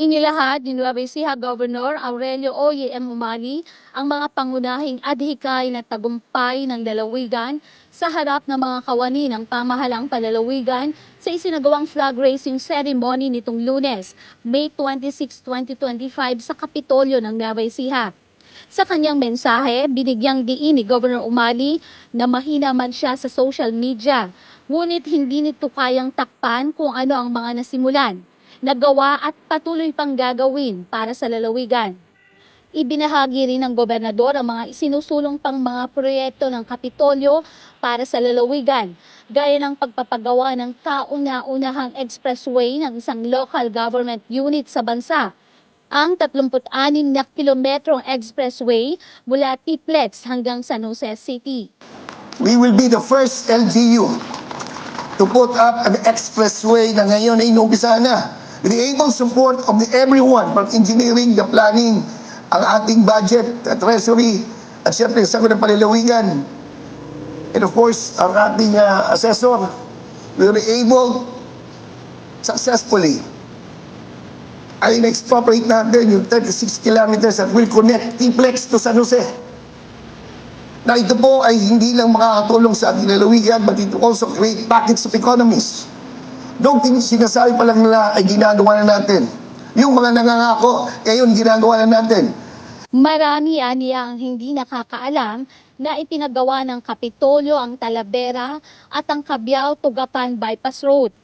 Inilahad ni Nueva Ecija Governor Aurelio Oye M. Umali ang mga pangunahing adhikay na tagumpay ng lalawigan sa harap ng mga kawani ng pamahalang palalawigan sa isinagawang flag raising ceremony nitong lunes, May 26, 2025 sa Kapitolyo ng Nueva Ecija. Sa kanyang mensahe, binigyang diin ni Governor Umali na mahina man siya sa social media, ngunit hindi nito kayang takpan kung ano ang mga nasimulan nagawa at patuloy pang gagawin para sa lalawigan. Ibinahagi rin ng gobernador ang mga isinusulong pang mga proyekto ng Kapitolyo para sa lalawigan, gaya ng pagpapagawa ng kauna-unahang expressway ng isang local government unit sa bansa, ang 36 na kilometrong expressway mula Tiplex hanggang San Jose City. We will be the first LGU to put up an expressway na ngayon ay inumpisa na. The able support of the everyone from engineering, the planning, ang ating budget, the treasury, at siyempre sa ng palalawigan. And of course, ang ating uh, assessor, we were able successfully ay na-expropriate natin yung 36 kilometers that will connect Tiplex to San Jose na ito po ay hindi lang makakatulong sa ating lalawigan but it also create packets of economies. Tin- sinasabi pa lang nila ay ginagawa na natin. Yung mga nangangako, ngayon ginagawa na natin. Marami aniya ang hindi nakakaalam na ipinagawa ng Kapitolyo ang Talavera at ang Cabiao Tugapan Bypass Road.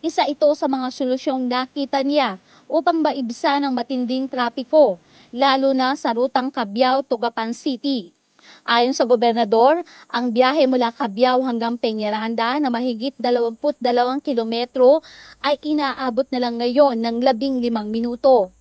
Isa ito sa mga solusyong nakita niya upang maibsan ang matinding trapiko, lalo na sa rutang Cabiao Tugapan City. Ayon sa gobernador, ang biyahe mula Cabiao hanggang Peñaranda na mahigit 22 kilometro ay inaabot na lang ngayon ng 15 minuto.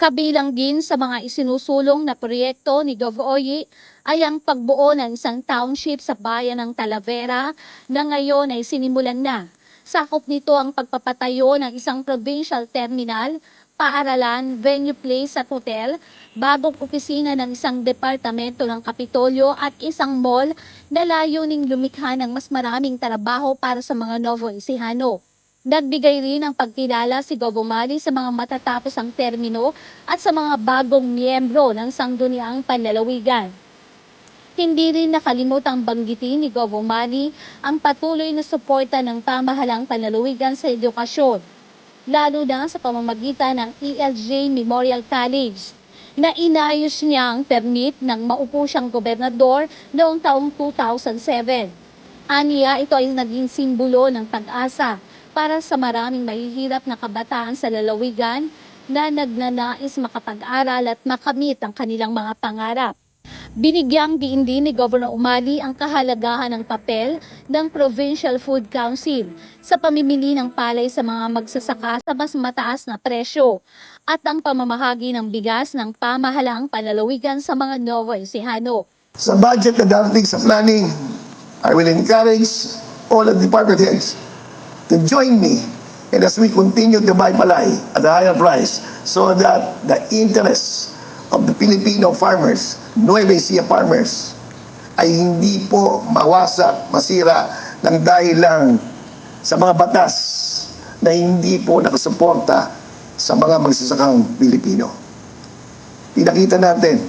Kabilang din sa mga isinusulong na proyekto ni Gov. Oye ay ang pagbuo ng isang township sa bayan ng Talavera na ngayon ay sinimulan na. Sakop nito ang pagpapatayo ng isang provincial terminal, paaralan, venue place at hotel, bagong opisina ng isang departamento ng Kapitolyo at isang mall na layuning lumikha ng mas maraming trabaho para sa mga Novo Ecijano. Nagbigay rin ng pagkilala si Gobumali sa mga matatapos ang termino at sa mga bagong miyembro ng Sangguniang Panlalawigan. Hindi rin nakalimutang banggitin ni Gobumali ang patuloy na suporta ng pamahalang panlalawigan sa edukasyon, lalo na sa pamamagitan ng ELJ Memorial College na inayos niya ang permit ng maupo siyang gobernador noong taong 2007. Aniya, ito ay naging simbolo ng pag-asa para sa maraming mahihirap na kabataan sa lalawigan na nagnanais makapag-aral at makamit ang kanilang mga pangarap. Binigyang diin din ni Governor Umali ang kahalagahan ng papel ng Provincial Food Council sa pamimili ng palay sa mga magsasaka sa mas mataas na presyo at ang pamamahagi ng bigas ng pamahalaang panlalawigan sa mga Novo Ecijano. Sa budget na darating sa planning, I will encourage all the department heads to join me and as we continue to buy palay at a higher price so that the interests of the Filipino farmers, Nueva Ecija farmers, ay hindi po mawasak, masira ng dahil lang sa mga batas na hindi po nakasuporta sa mga magsasakang Pilipino. Pinakita natin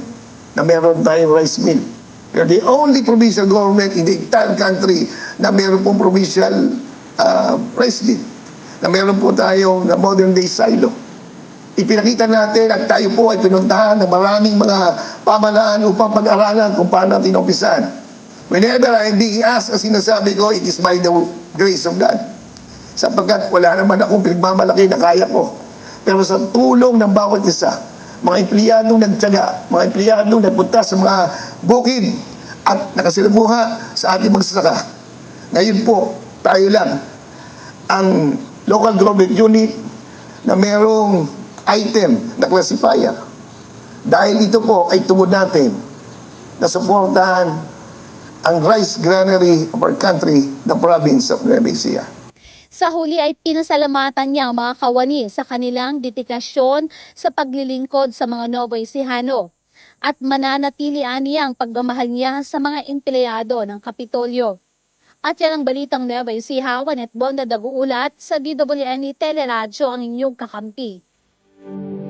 na meron tayong rice mill. We're the only provincial government in the entire country na meron pong provincial uh, rice mill. Na meron po tayong na modern day silo. Ipinakita natin at tayo po ay pinuntahan ng maraming mga pamalaan upang pag-aralan kung paano natin umpisan. Whenever I'm being asked, ang sinasabi ko, it is by the grace of God. Sapagkat wala naman akong pinagmamalaki na kaya ko. Pero sa tulong ng bawat isa, mga empleyadong nagtyaga, mga empleyadong nagpunta sa mga bukid at nakasilamuha sa ating magsasaka. Ngayon po, tayo lang ang local government unit na merong item na classifier. Dahil ito po ay tubod natin na suportahan ang rice granary of our country, the province of Nueva Ecija. Sa huli ay pinasalamatan niya ang mga kawani sa kanilang dedikasyon sa paglilingkod sa mga Novo Ecijano at mananatili niya ang pagmamahal niya sa mga empleyado ng Kapitolyo. At yan ang balitang Nueva Ecija, Juanet Bonda Daguulat sa DWNE Teleradyo ang inyong kakampi. you